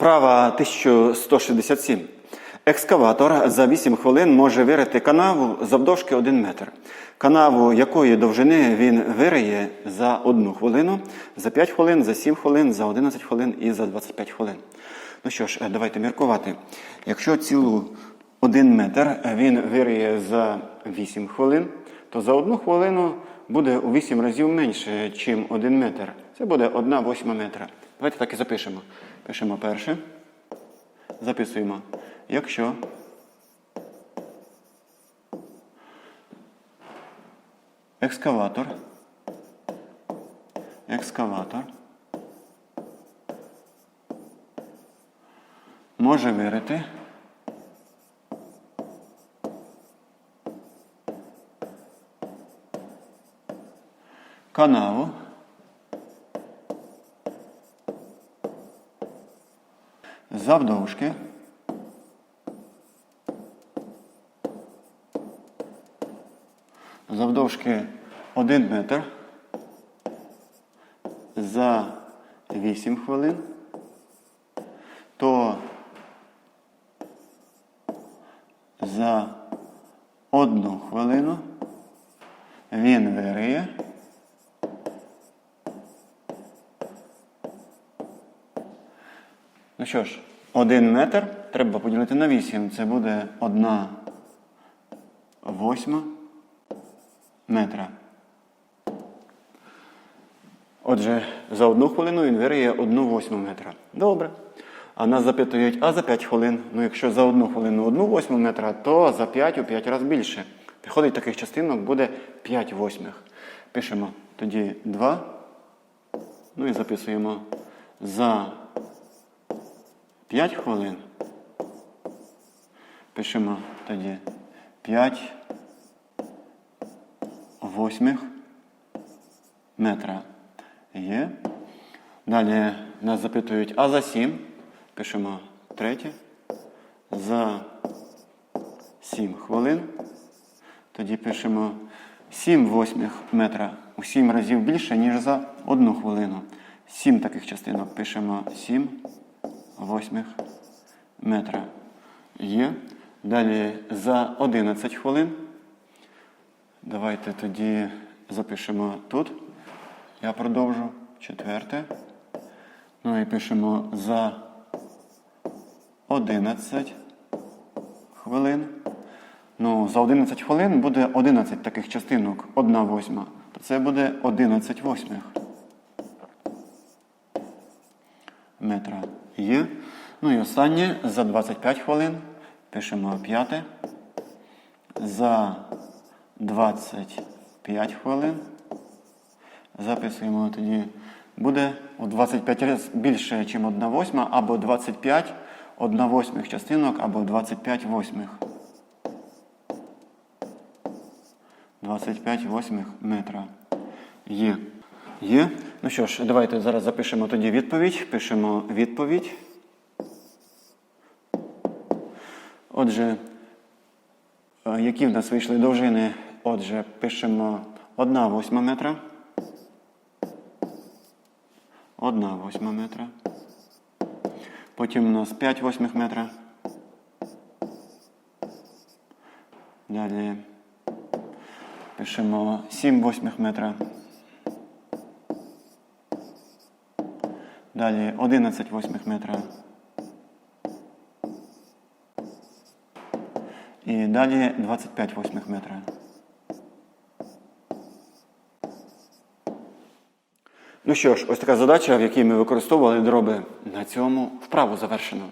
Вправа 1167. Екскаватор за 8 хвилин може вирити канаву завдовжки 1 метр. Канаву якої довжини він вириє за 1 хвилину, за 5 хвилин, за 7 хвилин, за 11 хвилин і за 25 хвилин. Ну що ж, давайте міркувати. Якщо цілу 1 метр він вириє за 8 хвилин, то за 1 хвилину буде у 8 разів менше, ніж 1 метр. Це буде 1 восьма метра. Давайте так і запишемо. Пишемо перше. Записуємо. Якщо екскаватор, екскаватор може вирити канаву завдовжки. Завдовжки 1 метр. За 8 хвилин, то за одну хвилину він вириє Ну що ж, 1 метр треба поділити на 8. Це буде 1 восьма метра. Отже, за одну хвилину він вириє 1 восьму метра. Добре. А нас запитують, а за 5 хвилин? Ну, якщо за одну хвилину 1 восьму метра, то за 5 у 5 разів більше. Виходить, таких частинок буде 5 восьмих. Пишемо тоді 2. Ну і записуємо за 5 хвилин. Пишемо тоді 5 восьмих метра. Є. Далі нас запитують, а за 7? Пишемо третє. За 7 хвилин. Тоді пишемо 7 восьмих метра у 7 разів більше, ніж за 1 хвилину. 7 таких частинок пишемо 7 восьмих метра. Є. Далі за 11 хвилин. Давайте тоді запишемо тут. Я продовжу. Четверте. Ну і пишемо за 11 хвилин. Ну, за 11 хвилин буде 11 таких частинок, 1 восьма. То це буде 11 восьмих. метра є. Ну і останнє за 25 хвилин. Пишемо п'яте. За 25 хвилин. Записуємо тоді. Буде у 25 разів більше, ніж 1 восьма, або 25 1 восьмих частинок, або 25 восьмих. 25 восьмих метра. Є. Є. Ну що ж, давайте зараз запишемо тоді відповідь. Пишемо відповідь. Отже, е, які в нас вийшли довжини? Отже, пишемо 1 восьма метра. 1 восьма метра. Потім у нас 5 восьмих метра. Далі пишемо 7 восьмих метра. Далі 11 восьмих метра. І далі 25 восьмих метра. Ну що ж, ось така задача, в якій ми використовували дроби. На цьому вправу завершено.